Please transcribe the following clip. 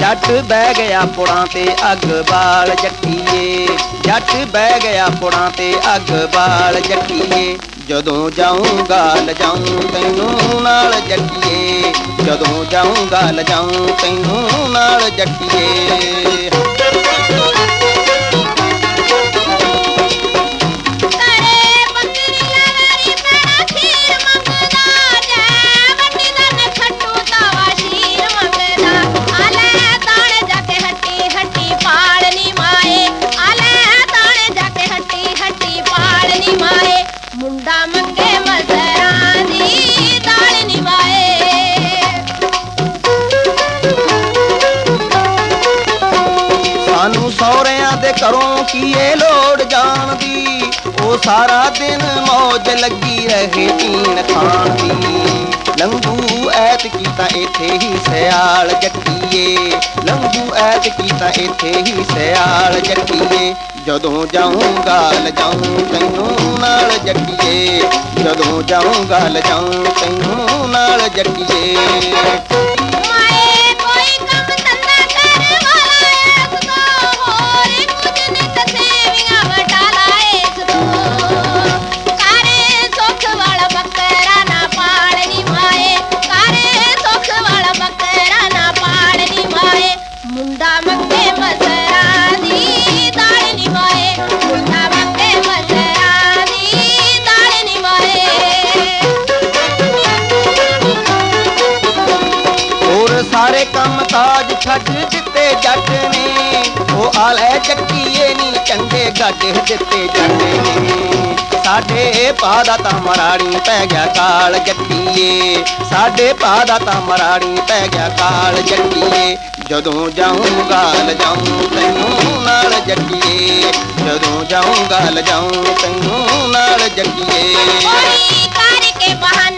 ਜੱਟ ਬਹਿ ਗਿਆ ਪੁੜਾਂ ਤੇ ਅੱਗ ਬਾਲ ਜੱਟੀਏ। ਜੱਟ ਬਹਿ ਗਿਆ ਪੁੜਾਂ ਤੇ ਅੱਗ ਬਾਲ ਜੱਟੀਏ। ਜਦੋਂ ਜਾਊਂਗਾ ਲਜਾਉਂ ਤੈਨੂੰ ਨਾਲ ਜੱਟੀਏ। ਜਦੋਂ ਜਾਊਂਗਾ ਲਜਾਉਂ ਤੈਨੂੰ ਨਾਲ ਜੱਟੀਏ। ਮੁੰਡਾ ਮੰਗੇ ਮਜ਼ਰਾਂ ਦੀ ਦਾਲ ਨੀ ਸਾਨੂੰ ਸਹੁਰਿਆਂ ਦੇ ਘਰੋਂ ਕੀ ਲੋੜ ਜਾਣ ਦੀ ਉਹ ਸਾਰਾ ਦਿਨ ਮੌਜ ਲੱਗੀ ਰਹੇ ਪੀਣ ਖਾਣ ਦੀ। ਲੰਗੂ ਐਤ ਕੀਤਾ ਇੱਥੇ ਹੀ ਸਿਆਲ ਜੱਟੀਏ। ਲੰਗੂ ਐਤ ਕੀਤਾ ਇੱਥੇ ਹੀ ਸਿਆਲ ਜੱਟੀਏ। ਜਦੋਂ ਜਾਊਂਗਾ, ਲਜਾਊਂ ਤੈਨੂੰ ਨਾਲ ਜੱਟੀਏ। ਜਦੋਂ ਜਾਊਂਗਾ, ਲਜਾਊਂ ਤੈਨੂੰ ਨਾਲ ਜੱਟੀਏ। ਸਾਰੇ ਕੰਮ ਤਾਜ ਛੱਡ ਦਿੱਤੇ ਜੱਟ ਨੇ ਉਹ ਆਲੇ ਚੱਕੀਏ ਨੀ ਚੰਗੇ ਗੱਜ ਦਿੱਤੇ ਜੱਟ ਨੇ ਸਾਡੇ ਪਾ ਦਾ ਤਾਂ ਮਰਾੜੀ ਪੈ ਗਿਆ ਕਾਲ ਜੱਟੀਏ ਸਾਡੇ ਪਾ ਦਾ ਤਾਂ ਮਰਾੜੀ ਪੈ ਗਿਆ ਕਾਲ ਜੱਟੀਏ ਜਦੋਂ ਜਾਊਂਗਾ ਲਜਾਊਂ ਤੈਨੂੰ ਨਾਲ ਜੱਟੀਏ ਜਦੋਂ ਜਾਊਂਗਾ ਲਜਾਊਂ ਤੈਨੂੰ ਨਾਲ ਜੱਟੀਏ ਕੋਈ ਕਰਕੇ ਬਹਾਨਾ